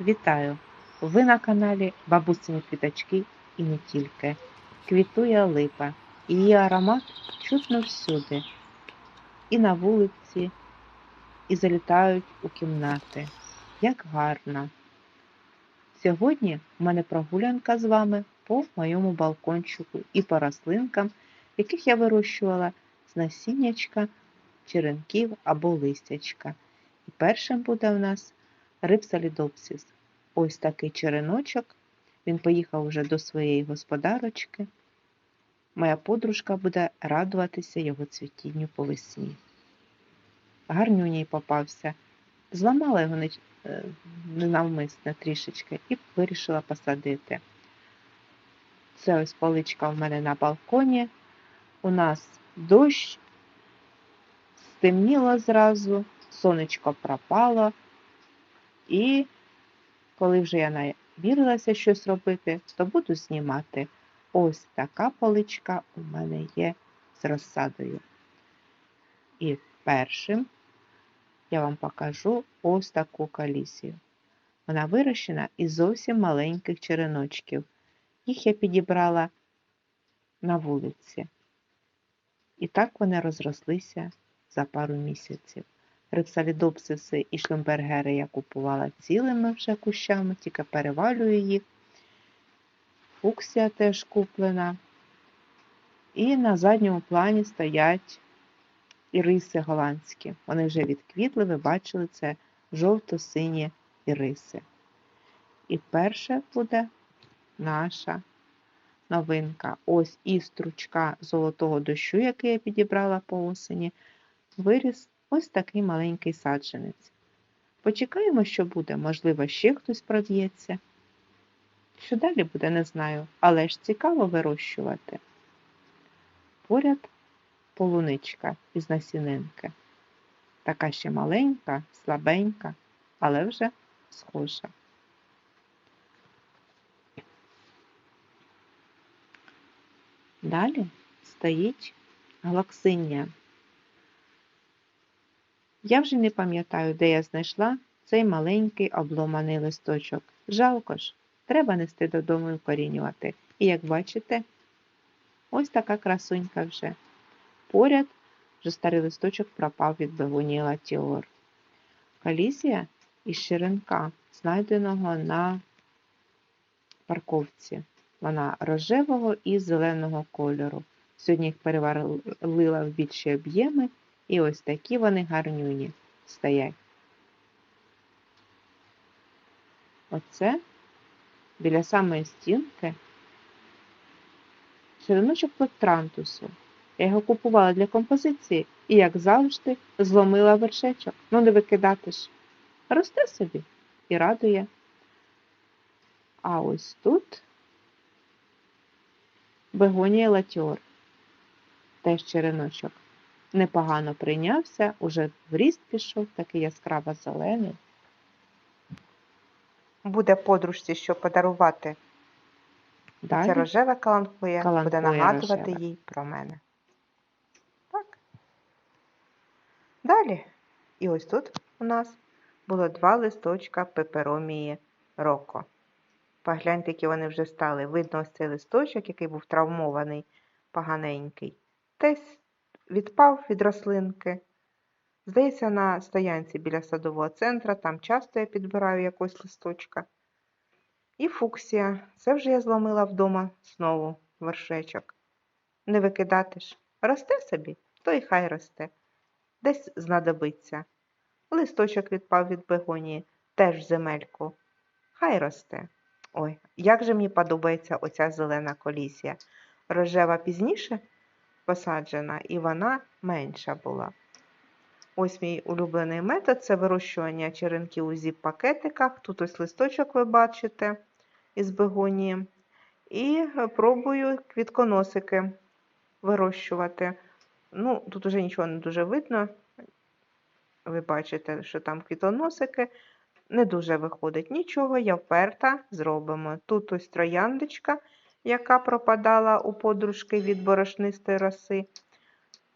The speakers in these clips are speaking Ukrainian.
Вітаю! Ви на каналі Бабусині квіточки і не тільки. Квітує липа. Її аромат чутно всюди. І на вулиці, і залітають у кімнати. Як гарно! Сьогодні в мене прогулянка з вами по моєму балкончику і по рослинкам, яких я вирощувала з насіннячка, черенків або листячка. І першим буде у нас рипсалідопсис. Ось такий череночок. Він поїхав уже до своєї господарочки. Моя подружка буде радуватися його цвітінню по весні. Гарнюній попався. Зламала його е, ненавмисне трішечки і вирішила посадити. Це ось поличка в мене на балконі. У нас дощ, стемніло зразу, сонечко пропало. І коли вже я навірилася щось робити, то буду знімати. Ось така поличка у мене є з розсадою. І першим я вам покажу ось таку калісію. Вона вирощена із зовсім маленьких череночків. Їх я підібрала на вулиці. І так вони розрослися за пару місяців. Репсалідопсиси і шлембергери я купувала цілими вже кущами, тільки перевалюю їх. Фуксія теж куплена. І на задньому плані стоять іриси голландські. Вони вже відквітли, ви бачили, це жовто-сині іриси. І перше буде наша новинка. Ось і стручка золотого дощу, який я підібрала по осені, виріс ось такий маленький саджанець. Почекаємо, що буде, можливо, ще хтось прод'ється. Що далі буде, не знаю, але ж цікаво вирощувати. Поряд полуничка із насінинки. Така ще маленька, слабенька, але вже схожа. Далі стоїть глоксиння. Я вже не пам'ятаю, де я знайшла цей маленький обломаний листочок. Жалко ж, треба нести додому і вкорінювати. І як бачите, ось така красунька вже. Поряд вже старий листочок пропав від бегонії латіор. Калісія із черенка, знайденого на парковці. Вона рожевого і зеленого кольору. Сьогодні їх переварила в більші об'єми, і ось такі вони гарнюні стоять. Оце біля самої стінки череночок плектрантусу. Я його купувала для композиції і, як завжди, зломила вершечок. Ну, не викидати ж. Росте собі і радує. А ось тут бегонія латьор. Теж череночок. Непогано прийнявся, уже в ріст пішов, такий яскраво зелений. Буде подружці, що подарувати. Далі Це рожева каланхуя, буде нагадувати рожева. їй про мене. Так. Далі. І ось тут у нас було два листочка пеперомії роко. Погляньте, які вони вже стали. Видно ось цей листочок, який був травмований, поганенький. Десь відпав від рослинки. Здається, на стоянці біля садового центра, там часто я підбираю якось листочка. І фуксія. Це вже я зломила вдома знову вершечок. Не викидати ж. Росте собі, то й хай росте. Десь знадобиться. Листочок відпав від бегонії, теж земельку. Хай росте. Ой, як же мені подобається оця зелена колісія. Рожева пізніше посаджена, і вона менша була. Ось мій улюблений метод це вирощування черенків у зіп-пакетиках. Тут ось листочок ви бачите із бегонії. І пробую квітконосики вирощувати. Ну, тут уже нічого не дуже видно. Ви бачите, що там квітоносики. Не дуже виходить нічого, я вперта зробимо. Тут ось трояндочка, яка пропадала у подружки від борошнистої роси.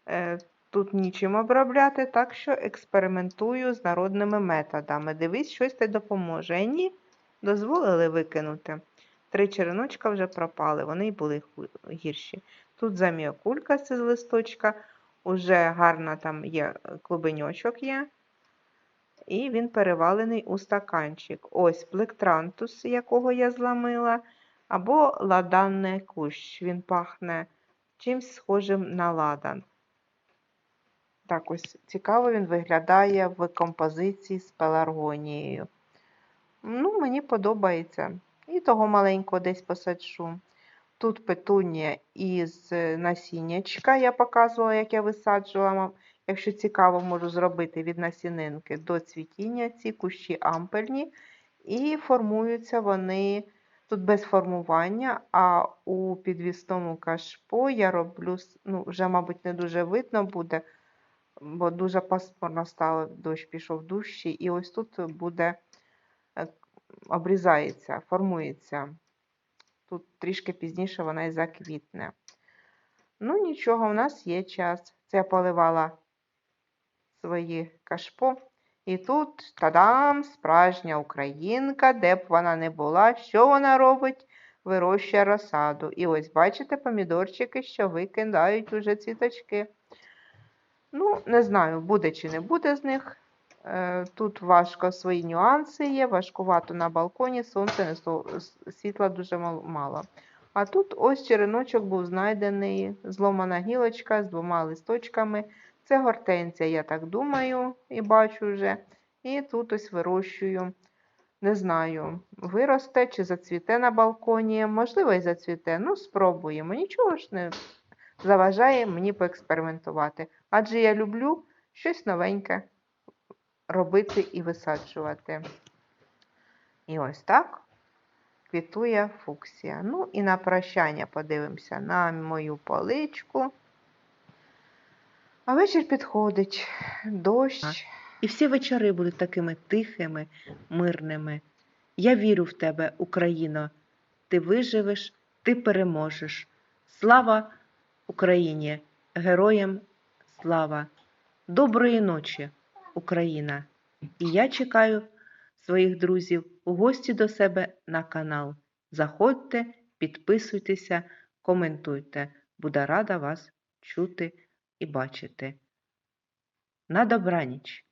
Е, Тут нічим обробляти, так що експериментую з народними методами. Дивись, щось те допоможе. А ні, дозволили викинути. Три череночка вже пропали, вони й були гірші. Тут заміокулька з листочка, уже гарна там є е, клубеньочок є. І він перевалений у стаканчик. Ось плектрантус, якого я зламила, або ладанний кущ. Він пахне чимсь схожим на ладан. Так ось цікаво він виглядає в композиції з пеларгонією. Ну, мені подобається. І того маленького десь посаджу. Тут петунія із насіннячка. Я показувала, як я висаджувала. Якщо цікаво, можу зробити від насінинки до цвітіння ці кущі ампельні. І формуються вони тут без формування, а у підвісному кашпо я роблю, ну, вже, мабуть, не дуже видно буде, бо дуже пасмурно стало, дощ пішов дужчий, і ось тут буде е, обрізається, формується. Тут трішки пізніше вона і заквітне. Ну, нічого, у нас є час. Це я поливала свої кашпо. І тут тадам, справжня українка, де б вона не була, що вона робить? Вирощує розсаду. І ось бачите помідорчики, що викидають уже цвіточки. Ну, не знаю, буде чи не буде з них. Е, Тут важко свої нюанси є, важкувато на балконі, сонце не світла дуже мало. А тут ось череночок був знайдений, зломана гілочка з двома листочками. Це гортензія, я так думаю, і бачу вже. І тут ось вирощую. Не знаю, виросте чи зацвіте на балконі. Можливо, і зацвіте. Ну, спробуємо. Нічого ж не заважає мені поекспериментувати. Адже я люблю щось новеньке робити і висаджувати. І ось так квітує фуксія. Ну і на прощання подивимося на мою поличку. А вечір підходить, дощ. І всі вечори будуть такими тихими, мирними. Я вірю в тебе, Україно. Ти виживеш, ти переможеш. Слава Україні! Героям слава! Доброї ночі, Україна! І я чекаю своїх друзів у гості до себе на канал. Заходьте, підписуйтеся, коментуйте. Буду рада вас чути і бачити. На добраніч!